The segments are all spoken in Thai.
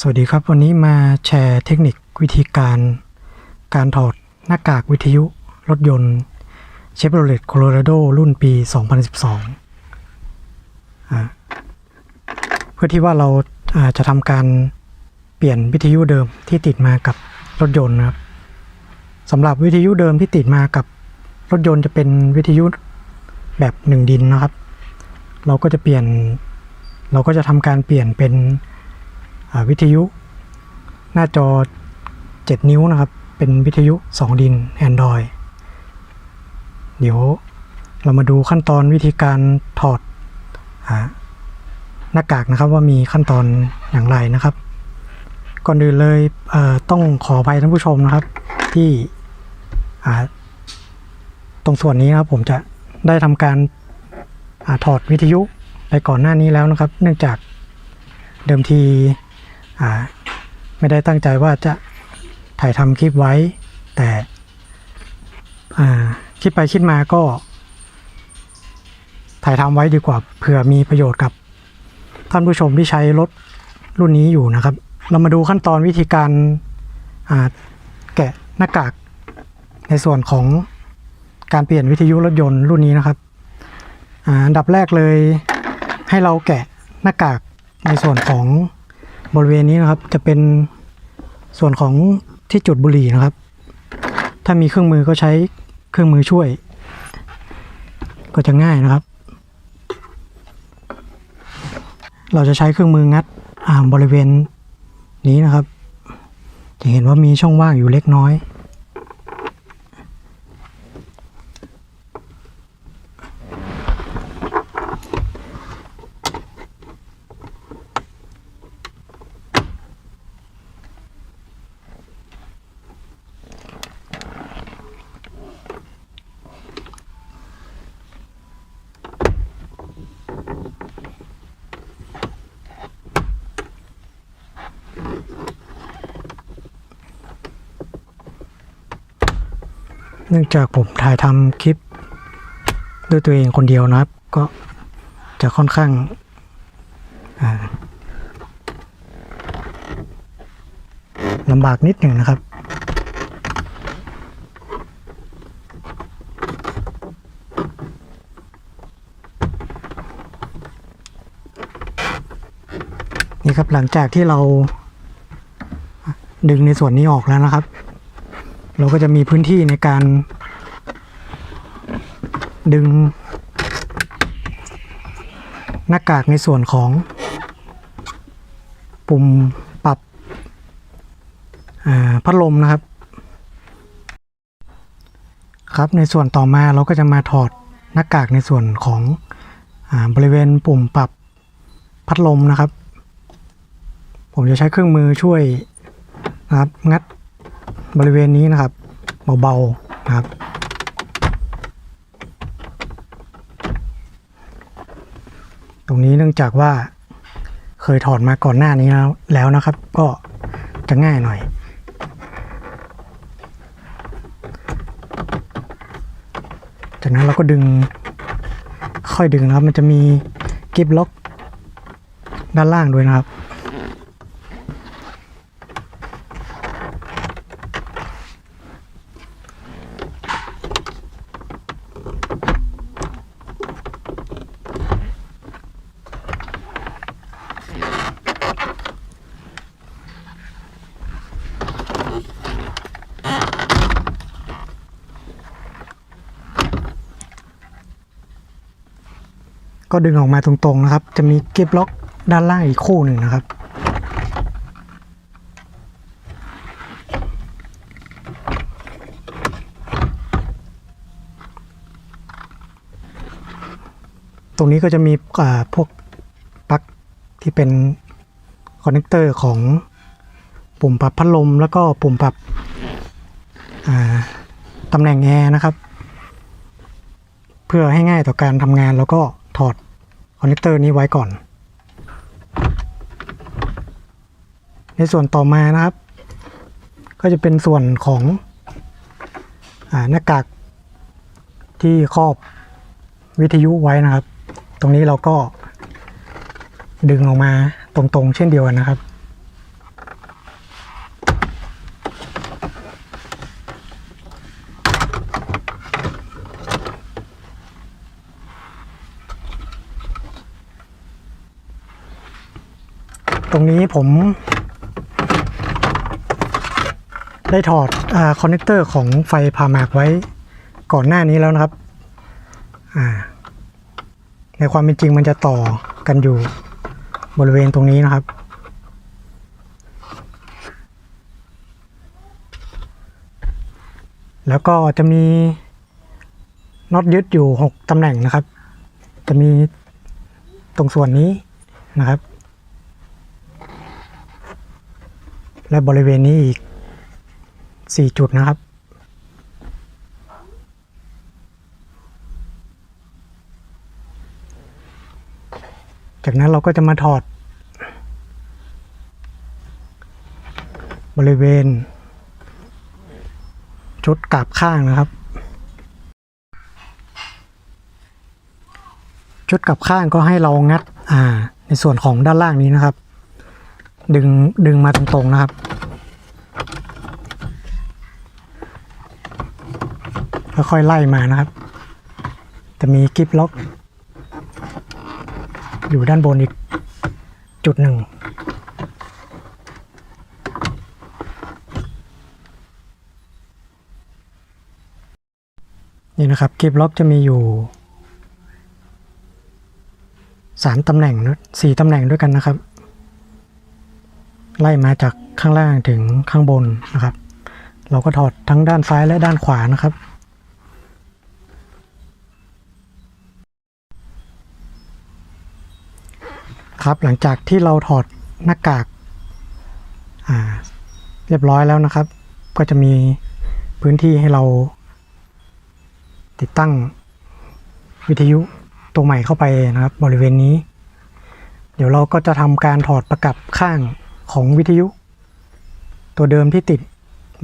สวัสดีครับ วันนี้มาแชร์เทคนิควิธีการ การถอดหน้ากากวิทยุรถยนต์ Chevrolet Colorado รุ่นปี 2012อ่าเพื่อที่ว่าเราาจะทำการเปลี่ยนวิทยุเดิมที่ติดมากับรถยนต์นะครับสำหรับวิทยุเดิมที่ติดมากับรถยนต์จะเป็นวิทยุแบบหนึ่งดินนะครับ เราก็จะเปลี่ยน เราก็จะทำการเปลี่ยนเป็น วิทยุ หน้าจอ 7 นิ้วนะครับ เป็นวิทยุ 2 ดิน Android เดี๋ยวเรามาดูขั้นตอนวิธีการถอดหน้ากากนะครับว่ามีขั้นตอนอย่างไรนะครับ ก่อนอื่นเลยเต้องขออภัยท่านผู้ชมนะครับ ที่ตรงส่วนนี้นะครับผมจะได้ทำการอถอดวิทยุไปก่อนหน้านี้แล้วนะครับ เนื่องจากเดิมที ไม่ได้ตั้งใจว่าจะถ่ายทำคลิปไว้ แต่คิดไปคิดมาก็ ถ่ายทำไว้ดีกว่าเผื่อมีประโยชน์กับท่านผู้ชมที่ใช้รถรุ่นนี้อยู่นะครับ เรามาดูขั้นตอนวิธีการแกะหน้ากากในส่วนของการเปลี่ยนวิทยุรถยนต์รุ่นนี้นะครับอันดับแรกเลยให้เราแกะหน้ากากในส่วนของ บริเวณนี้นะครับจะเป็นส่วนของที่จุดบุหรี่นะครับ ถ้ามีเครื่องมือก็ใช้เครื่องมือช่วย ก็จะง่ายนะครับ เราจะใช้เครื่องมืองัดอ่าบริเวณนี้นะครับ จะเห็นว่ามีช่องว่างอยู่เล็กน้อย เนื่องจากผมถ่ายทำคลิป ด้วยตัวเองคนเดียวนะครับ ก็จะค่อนข้างลำบากนิดหนึ่งนะครับ นี่ครับหลังจากที่เราดึงในส่วนนี้ออกแล้วนะครับ เราก็จะมีพื้นที่ในการดึง หน้ากากในส่วนของ ปุ่มปรับพัดลมนะครับ ครับในส่วนต่อมาเราก็จะมาถอดหน้ากากในส่วนของอบริเวณปุ่มปรับพัดลมนะครับ ผมจะใช้เครื่องมือช่วยนะครับงัด บริเวณนี้นะครับเบาๆนะครับ ตรงนี้เนื่องจากว่าเคยถอดมาก่อนหน้านี้แล้วแล้วนะครับ ก็จะง่ายหน่อย จากนั้นเราก็ดึงค่อยดึงนะครับ มันจะมีกิฟล็อกด้านล่างด้วยนะครับ ก็ดึงออกมาตรงๆนะครับ จะมีเกิฟล็อกด้านล่างอีกคู่หนึ่งนะครับ ตรงนี้ก็จะมีพวกปลั๊กที่เป็นคอนเนคเตอร์ของปุ่มปรับพัดลม แล้วก็ปุ่มปรับตำแหน่งแอร์นะครับ เพื่อให้ง่ายต่อการทำงานแล้วก็ ถอดคอนเนคเตอร์นี้ไว้ก่อน ในส่วนต่อมานะครับ ก็จะเป็นส่วนของหน้ากากที่ครอบวิทยุไว้นะครับ ตรงนี้เราก็ดึงออกมาตรงๆ เช่นเดียวกันนะครับ นี้ผม ได้ถอดอคอนเนคเตอร์ของไฟพาแมกไว้ก่อนหน้านี้แล้วนะครับ ในความเป็นจริงมันจะต่อกันอยู่บริเวณตรงนี้นะครับ แล้วก็จะมีน็อตยึดอยู่ 6ตำแหน่งนะครับ จะมีตรงส่วนนี้นะครับ และบริเวณนี้อีก 4 จุดนะครับ จากนั้นเราก็จะมาถอด บริเวณ ชุดกราบข้างนะครับ ชุดกลับข้างก็ให้เรางัดอ่าในส่วนของด้านล่างนี้นะครับ ดึงดึงมาตรงๆนะครับ ค่อยๆไล่มานะครับจะมีกิฟล็อก อยู่ด้านบนอีกจุดหนึ่งนี่นะครับกิฟล็อกจะมีอยู่สามตำแหน่งนะสี่ตำแหน่งด้วยกันนะครับ ไล่มาจากข้างล่างถึงข้างบนนะครับ เราก็ถอดทั้งด้านซ้ายและด้านขวานะครับ ครับหลังจากที่เราถอดหน้ากากาเรียบร้อยแล้วนะครับ ก็จะมีพื้นที่ให้เรา ติดตั้งวิทยุตัวใหม่เข้าไปนะครับ บริเวณนี้ เดี๋ยวเราก็จะทำการถอดประกับข้าง ของวิทยุ ตัวเดิมที่ติด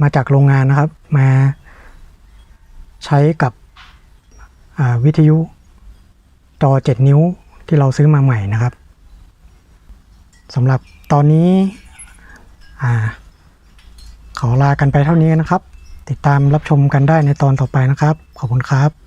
มาจากโรงงานนะครับ มาใช้กับวิทยุจอ 7 นิ้วที่เราซื้อมาใหม่นะครับสำหรับตอนนี้ขอลากันไปเท่านี้นะครับ ติดตามรับชมกันได้ในตอนต่อไปนะครับ ขอบคุณครับ